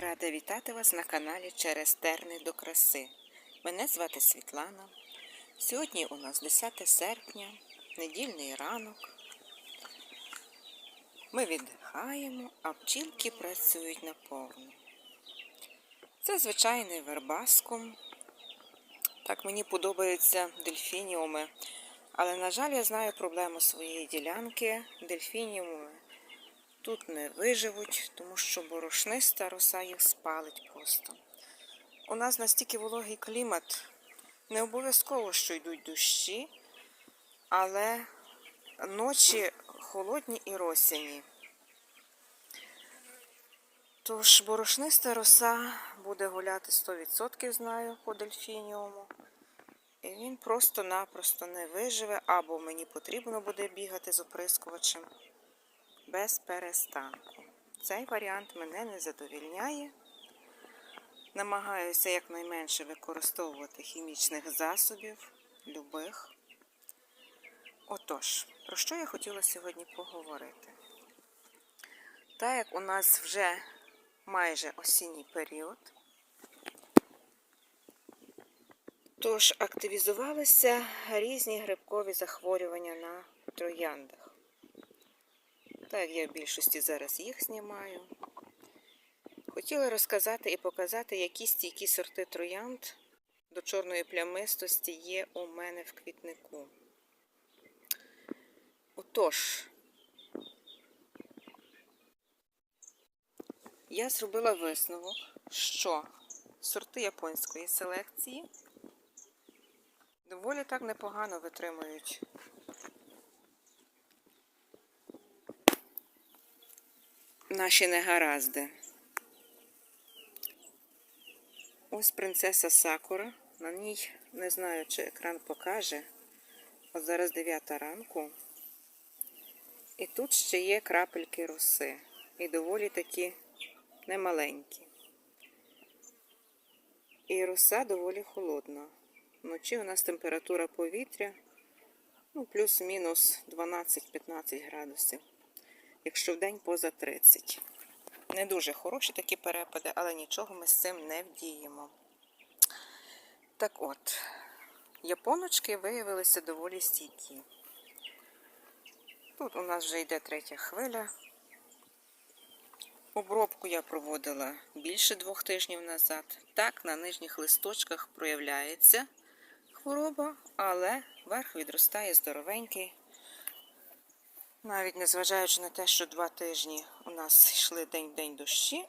Рада вітати вас на каналі Через терни до краси. Мене звати Світлана. Сьогодні у нас 10 серпня, недільний ранок. Ми віддихаємо, а пчілки працюють наповну. Це звичайний вербаскум. Так мені подобаються дельфініуми. Але, на жаль, я знаю проблему своєї ділянки. Дельфініуми тут не виживуть, тому що борошниста роса їх спалить просто. У нас настільки вологий клімат, не обов'язково, що йдуть дощі, але ночі холодні і росяні. Тож борошниста роса буде гуляти 100%, знаю, по дельфініуму. І він просто-напросто не виживе, або мені потрібно буде бігати з оприскувачем без перестанку. Цей варіант мене не задовільняє. Намагаюся якнайменше використовувати хімічних засобів, любих. Отож, про що я хотіла сьогодні поговорити? Так як у нас вже майже осінній період, тож активізувалися різні грибкові захворювання на трояндах. Так, я в більшості зараз їх знімаю. Хотіла розказати і показати, які стійкі сорти троянд до чорної плямистості є у мене в квітнику. Отож, я зробила висновок, що сорти японської селекції доволі так непогано витримують наші негаразди. Ось принцеса Сакура. На ній не знаю, чи екран покаже. От зараз 9 ранку. І тут ще є крапельки роси. І доволі такі немаленькі. І роса доволі холодна. Вночі у нас температура повітря ну, плюс-мінус 12-15 градусів якщо в день поза 30. Не дуже хороші такі перепади, але нічого ми з цим не вдіємо. Так от, японочки виявилися доволі стійкі. Тут у нас вже йде третя хвиля. Обробку я проводила більше двох тижнів назад. Так, на нижніх листочках проявляється хвороба, але верх відростає здоровенький. Навіть незважаючи на те, що два тижні у нас йшли день-день дощі,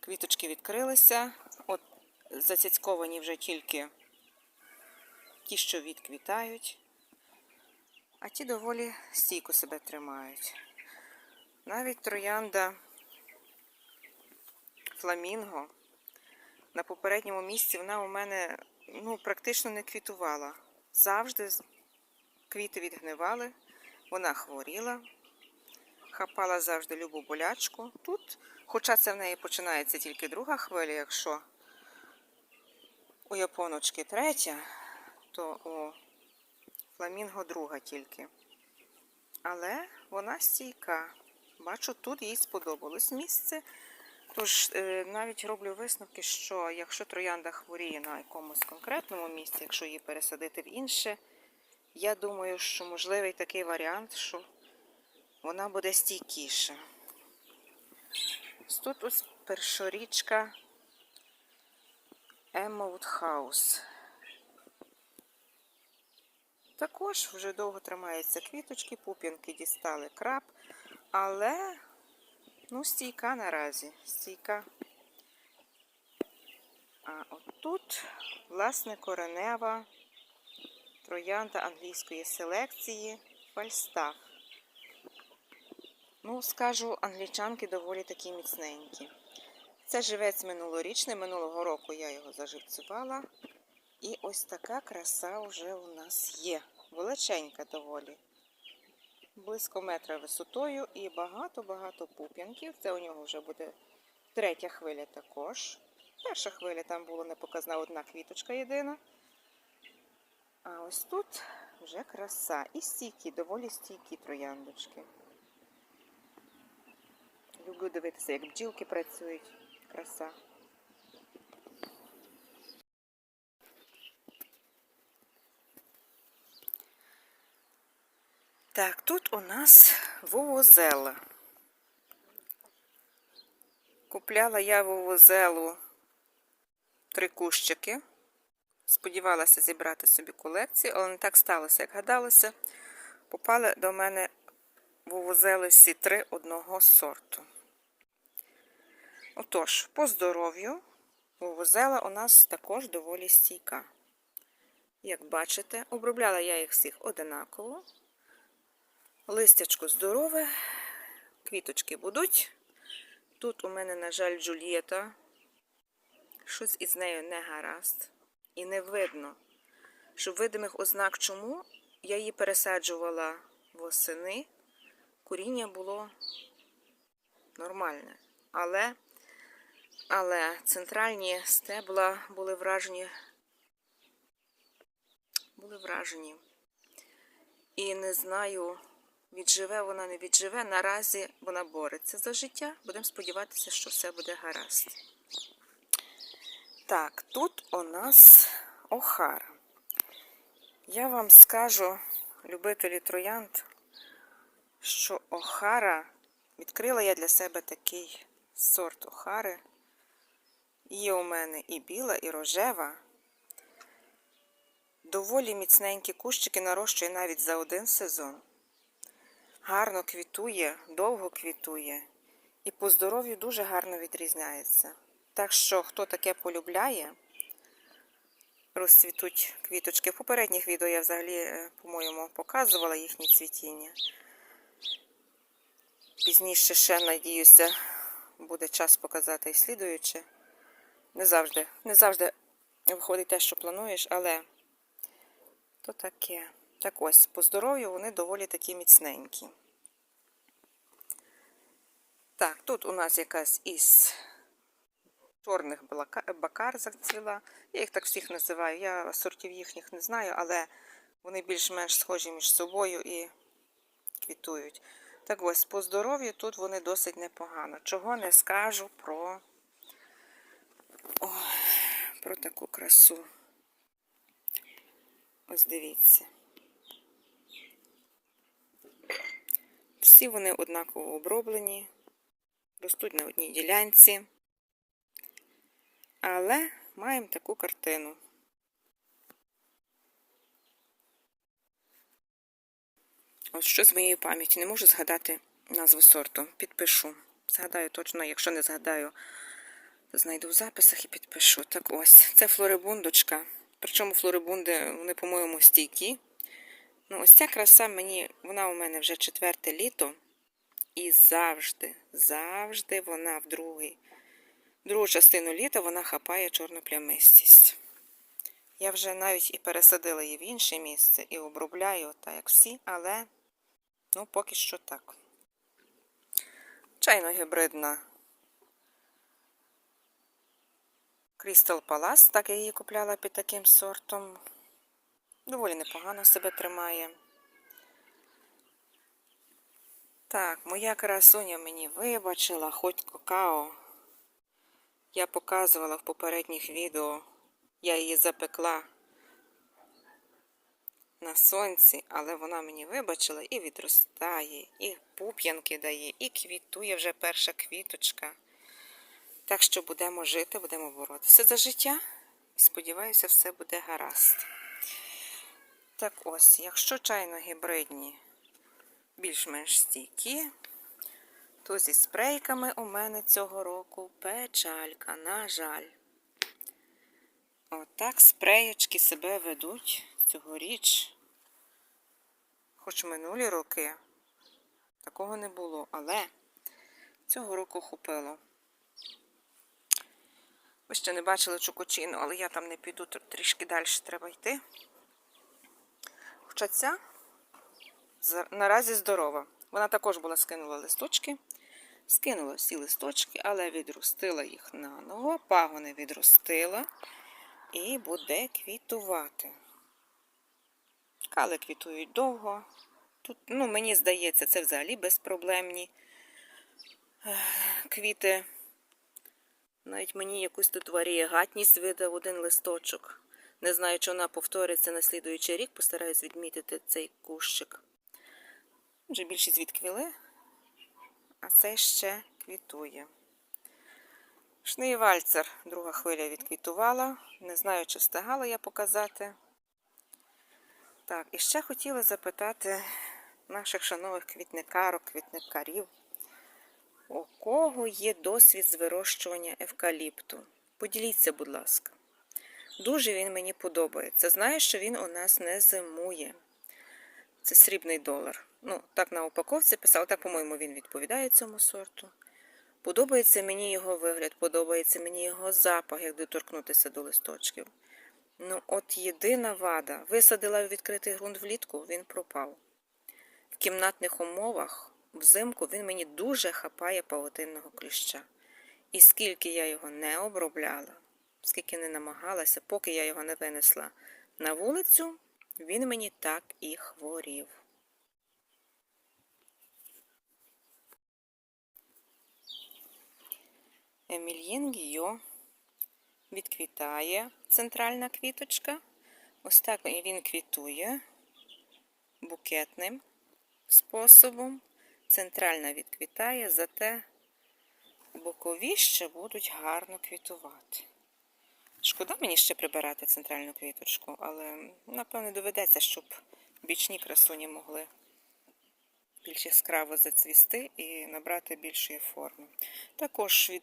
квіточки відкрилися. От зацяцьковані вже тільки ті, що відквітають, а ті доволі стійко себе тримають. Навіть троянда фламінго на попередньому місці вона у мене ну, практично не квітувала. Завжди квіти відгнивали. Вона хворіла, хапала завжди любу болячку. Тут, хоча це в неї починається тільки друга хвиля, якщо у японочки третя, то у фламінго друга тільки. Але вона стійка. Бачу, тут їй сподобалось місце. Тож е, навіть роблю висновки, що якщо троянда хворіє на якомусь конкретному місці, якщо її пересадити в інше, я думаю, що можливий такий варіант, що вона буде стійкіша. Тут ось першорічка Emerald House. Також вже довго тримаються квіточки, пуп'янки дістали краб, але ну, стійка наразі, стійка. А отут, власне, коренева троянда англійської селекції Фальстаф. Ну, скажу, англічанки доволі такі міцненькі. Це живець минулорічний, минулого року я його заживцювала. І ось така краса вже у нас є. Величенька доволі. Близько метра висотою і багато-багато пуп'янків. Це у нього вже буде третя хвиля також. Перша хвиля там була непоказна одна квіточка єдина. А ось тут вже краса. І стійкі, доволі стійкі трояндочки. Люблю дивитися, як бджілки працюють. Краса. Так, тут у нас вувозела. Купляла я вувозелу три кущики. Сподівалася зібрати собі колекцію, але не так сталося, як гадалося. Попали до мене вувозели всі три одного сорту. Отож, по здоров'ю вувозела у нас також доволі стійка. Як бачите, обробляла я їх всіх одинаково. Листячко здорове, квіточки будуть. Тут у мене, на жаль, Джульєта. Щось із нею не гаразд. І не видно. Щоб видимих ознак чому, я її пересаджувала восени. Коріння було нормальне. Але, але центральні стебла були вражені. Були вражені. І не знаю, відживе вона, не відживе. Наразі вона бореться за життя. Будемо сподіватися, що все буде гаразд. Так, тут у нас охара. Я вам скажу, любителі троянд, що охара відкрила я для себе такий сорт охари. Є у мене і біла, і рожева. Доволі міцненькі кущики нарощує навіть за один сезон. Гарно квітує, довго квітує і по здоров'ю дуже гарно відрізняється. Так що, хто таке полюбляє, розцвітуть квіточки. В попередніх відео я взагалі, е, по-моєму, показувала їхнє цвітіння. Пізніше ще, надіюся, буде час показати і слідуюче. Не завжди, не завжди виходить те, що плануєш, але то таке. Так ось, по здоров'ю вони доволі такі міцненькі. Так, тут у нас якась із чорних бакар зацвіла. Я їх так всіх називаю. Я сортів їхніх не знаю, але вони більш-менш схожі між собою і квітують. Так ось, по здоров'ю тут вони досить непогано. Чого не скажу про, Ой, про таку красу. Ось дивіться. Всі вони однаково оброблені, ростуть на одній ділянці. Але маємо таку картину. Ось що з моєї пам'яті. Не можу згадати назву сорту. Підпишу. Згадаю точно, якщо не згадаю, то знайду в записах і підпишу. Так ось, це флорибундочка. Причому флорибунди, вони, по-моєму, стійкі. Ну, ось ця краса мені, вона у мене вже четверте літо. І завжди, завжди вона в другий, другу частину літа вона хапає чорну плямистість. Я вже навіть і пересадила її в інше місце і обробляю, так як всі, але ну, поки що так. Чайно гібридна Crystal Palace, так я її купляла під таким сортом. Доволі непогано себе тримає. Так, моя красуня мені вибачила, хоч какао. Я показувала в попередніх відео, я її запекла на сонці, але вона мені вибачила і відростає, і пуп'янки дає, і квітує вже перша квіточка. Так що будемо жити, будемо боротися за життя. І сподіваюся, все буде гаразд. Так ось, якщо чайно гібридні більш-менш стійкі, то зі спрейками у мене цього року печалька, на жаль. Отак спреєчки себе ведуть цьогоріч. Хоч минулі роки такого не було, але цього року хопило. Ви ще не бачили чукочину, але я там не піду, трішки далі треба йти. Хоча ця наразі здорова. Вона також була скинула листочки. Скинула всі листочки, але відростила їх наново, пагони відростила і буде квітувати. Кали квітують довго. Тут, ну, мені здається, це взагалі безпроблемні Квіти. Навіть мені якусь тут варієгатність видав один листочок. Не знаю, чи вона повториться на слідуючий рік, постараюсь відмітити цей кущик. Вже більшість відквіли, а цей ще квітує. Шнейвальцер, друга хвиля відквітувала. Не знаю, чи встигала я показати. Так, і ще хотіла запитати наших шановних квітникарок, квітникарів, у кого є досвід з вирощування евкаліпту? Поділіться, будь ласка. Дуже він мені подобається. Знаю, що він у нас не зимує. Це срібний долар. Ну, так на упаковці писав, так, по-моєму, він відповідає цьому сорту. Подобається мені його вигляд, подобається мені його запах, як доторкнутися до листочків. Ну, от єдина вада. Висадила в відкритий ґрунт влітку, він пропав. В кімнатних умовах взимку він мені дуже хапає павутинного кліща. І скільки я його не обробляла, скільки не намагалася, поки я його не винесла на вулицю, він мені так і хворів. Емільєн Гіо відквітає центральна квіточка. Ось так він квітує букетним способом. Центральна відквітає, зате бокові ще будуть гарно квітувати. Шкода мені ще прибирати центральну квіточку, але напевне доведеться, щоб бічні красуні могли більш яскраво зацвісти і набрати більшої форми. Також від,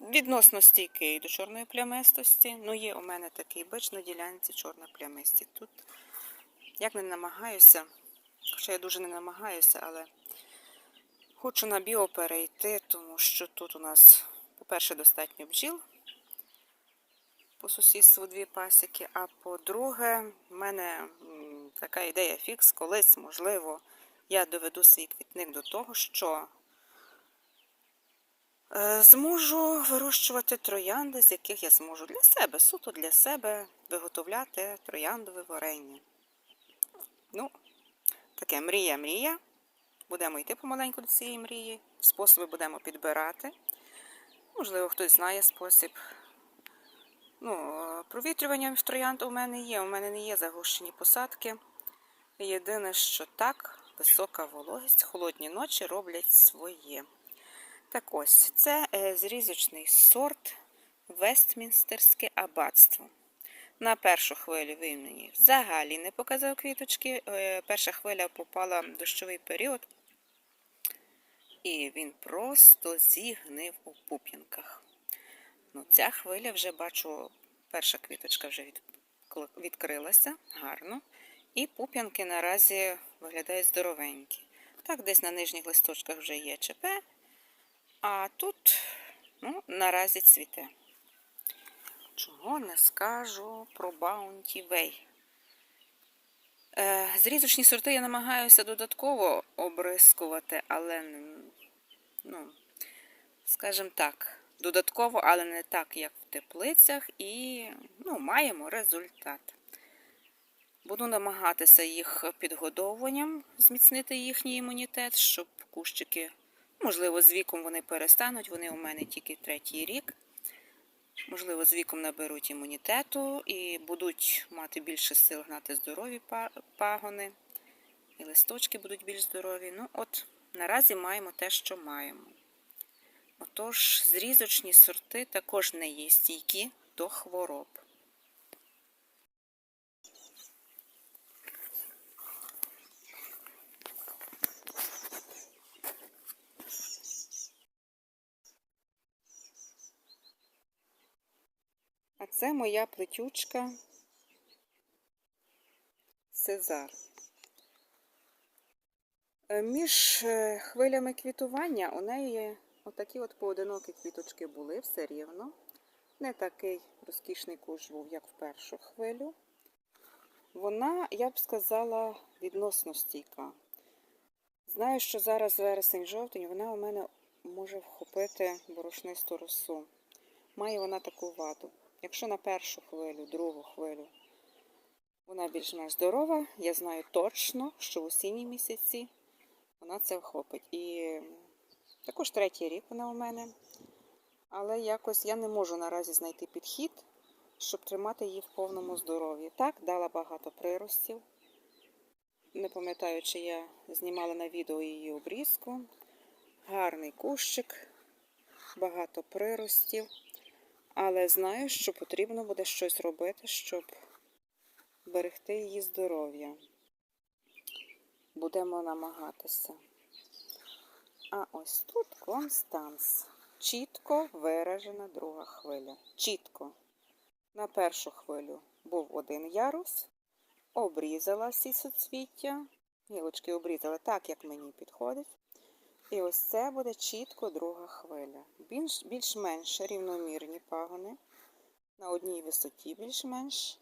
відносно стійкий до чорної плямистості. Ну, є у мене такий бич на ділянці чорна плямисті. Тут як не намагаюся, хоча я дуже не намагаюся, але хочу на біо перейти, тому що тут у нас, по-перше, достатньо бджіл. По сусідству дві пасіки, а по-друге, в мене така ідея фікс, колись, можливо, я доведу свій квітник до того, що е, зможу вирощувати троянди, з яких я зможу для себе, суто для себе виготовляти трояндове варення. Ну, таке мрія-мрія. Будемо йти помаленьку до цієї мрії. Способи будемо підбирати. Можливо, хтось знає спосіб. Ну, провітрювання троянд у мене є. У мене не є загущені посадки. Єдине, що так, висока вологість, холодні ночі роблять своє. Так ось, це е, зрізочний сорт Вестмінстерське аббатство. На першу хвилю він мені взагалі не показав квіточки. Е, Перша хвиля попала в дощовий період, і він просто зігнив у пуп'янках. Ну, ця хвиля вже бачу, перша квіточка вже від, відкрилася гарно. І пуп'янки наразі виглядають здоровенькі. Так, десь на нижніх листочках вже є ЧП, а тут ну, наразі цвіте. Чого не скажу про Bounty Way. Е, зрізочні сорти я намагаюся додатково обрискувати, але, ну, скажімо так, додатково, але не так, як в теплицях, і ну, маємо результат. Буду намагатися їх підгодовуванням, зміцнити їхній імунітет, щоб кущики, можливо, з віком вони перестануть. Вони у мене тільки третій рік. Можливо, з віком наберуть імунітету і будуть мати більше сил гнати здорові пагони. І листочки будуть більш здорові. Ну, от, наразі маємо те, що маємо. Отож, зрізочні сорти також не є стійкі до хвороб. А це моя плетючка Сезар. Е, Між е, хвилями квітування у неї отакі от поодинокі квіточки були все рівно. Не такий розкішний куш був, як в першу хвилю. Вона, я б сказала, відносно стійка. Знаю, що зараз вересень-жовтень, вона у мене може вхопити борошнисту росу. Має вона таку ваду. Якщо на першу хвилю, другу хвилю вона більш-менш здорова, я знаю точно, що в осінні місяці вона це вхопить. І Також третій рік вона у мене. Але якось я не можу наразі знайти підхід, щоб тримати її в повному здоров'ї. Так, дала багато приростів. Не пам'ятаю, чи я знімала на відео її обрізку. Гарний кущик, багато приростів. Але знаю, що потрібно буде щось робити, щоб берегти її здоров'я. Будемо намагатися. А ось тут Констанс. Чітко виражена друга хвиля. Чітко. На першу хвилю був один ярус, обрізала всі суцвіття. Гілочки обрізала так, як мені підходить. І ось це буде чітко друга хвиля. Більш, більш-менш рівномірні пагони. На одній висоті більш-менш.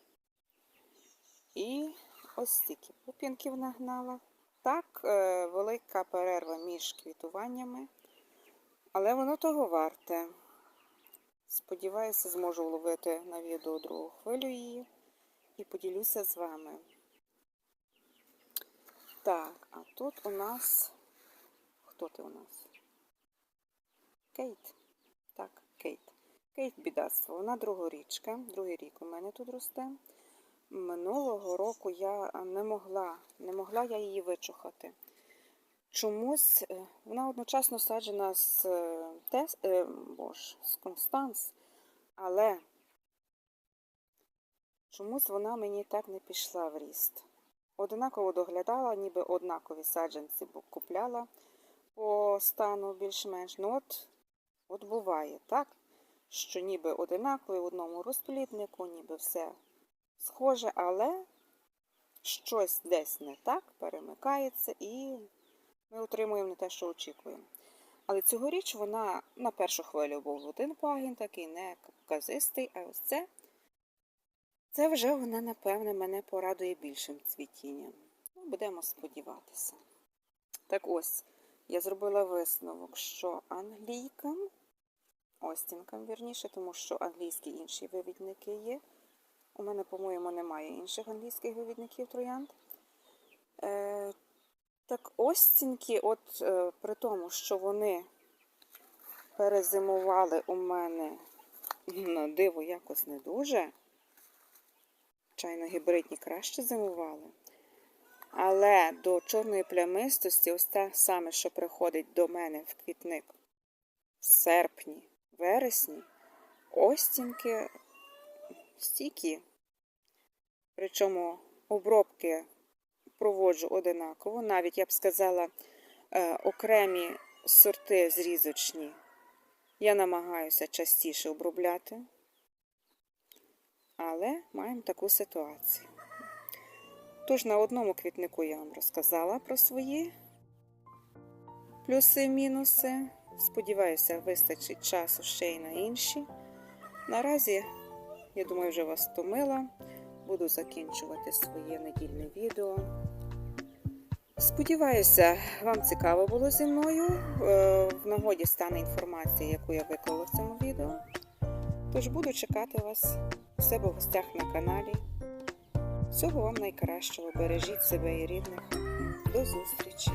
І ось стільки пупінків нагнала. Так, е, велика перерва між квітуваннями, але воно того варте. Сподіваюся, зможу вловити на відео другу хвилю її і поділюся з вами. Так, а тут у нас. Хто ти у нас? Кейт. Так, Кейт. Кейт бідацтво. Вона другорічка. Другий рік у мене тут росте. Минулого року я не могла, не могла я її вичухати. Чомусь е, вона одночасно саджена з е, тес, е, боже, з Констанс, але чомусь вона мені так не пішла в ріст. Однаково доглядала, ніби однакові саджанці купляла по стану більш-менш. Ну от, от буває так, що ніби одинакові в одному розпліднику, ніби все схоже, але щось десь не так перемикається і ми отримуємо не те, що очікуємо. Але цьогоріч вона на першу хвилю був один пагін, такий не казистий, а ось це, це вже вона, напевне, мене порадує більшим цвітінням. Ну, будемо сподіватися. Так ось, я зробила висновок, що англійкам, остінкам вірніше, тому що англійські інші вивідники є. У мене, по-моєму, немає інших англійських вивідників троянд. Е, так остінки, от е, при тому, що вони перезимували у мене на диво якось не дуже. Чайно гібридні краще зимували. Але до чорної плямистості, ось те саме, що приходить до мене в квітник в серпні, вересні, остінки стійкі. Причому обробки проводжу одинаково. Навіть, я б сказала, е, окремі сорти зрізочні я намагаюся частіше обробляти. Але маємо таку ситуацію. Тож на одному квітнику я вам розказала про свої плюси і мінуси. Сподіваюся, вистачить часу ще й на інші. Наразі, я думаю, вже вас втомила. Буду закінчувати своє недільне відео. Сподіваюся, вам цікаво було зі мною. Е, В нагоді стане інформація, яку я виклала в цьому відео. Тож буду чекати вас у себе в гостях на каналі. Всього вам найкращого. Бережіть себе і рідних. До зустрічі!